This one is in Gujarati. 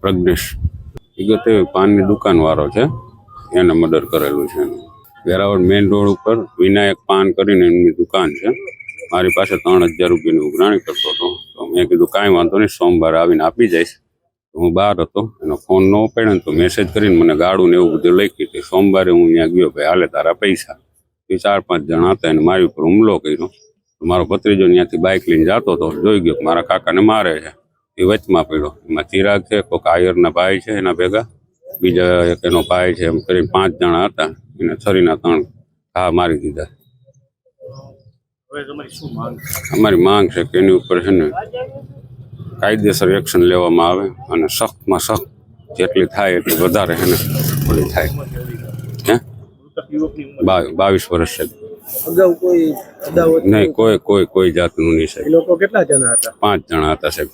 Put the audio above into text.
પ્રજ્ઞેશ. વિગતે પાનની દુકાન વાળો છે. એને મર્ડર કરેલું છે એનું. વેરાવળ મેઇન રોડ ઉપર વિનાયક પાન કરીને એમની દુકાન છે. મારી પાસે ત્રણ હજાર રૂપિયાની ઉઘરાણી કરતો હતો. તો મેં કીધું કાંઈ વાંધો નહીં, સોમવારે આવીને આપી જઈશ. હું બહાર હતો. એનો ફોન ન પડે ને તો મેસેજ કરીને મને ગાડું ને એવું બધું લખી હતી. સોમવારે હું ત્યાં ગયો, ભાઈ, હાલે, તારા પૈસા. એ ચાર પાંચ જણા હતા એને મારી ઉપર હુમલો કર્યો. મારો ભત્રીજો ત્યાંથી બાઇક લઈને જતો હતો. જોઈ ગયો મારા કાકાને મારે છે. એ વચમાં પડ્યો. એમાં ચિરાગ છે કોઈક આયરના ભાઈ છે એના ભેગા. બીજા એક એનો ભાઈ છે એમ કરીને પાંચ જણા હતા. એને છરીના ત્રણ ઘા મારી દીધા. હવે તમારી શું માંગ છે? અમારી માંગ છે કે એની ઉપર છે ને કાયદેસર એક્શન લેવામાં આવે અને સખ્તમાં સખ્ત જેટલી થાય એટલી વધારે છે ને ઓલી થાય. હે? બાવીસ વર્ષ છે. અગાઉ કોઈ નહીં કોઈ કોઈ કોઈ જાતનું નહીં સાહેબ. લોકો કેટલા જણા હતા? પાંચ જણા હતા સાહેબ.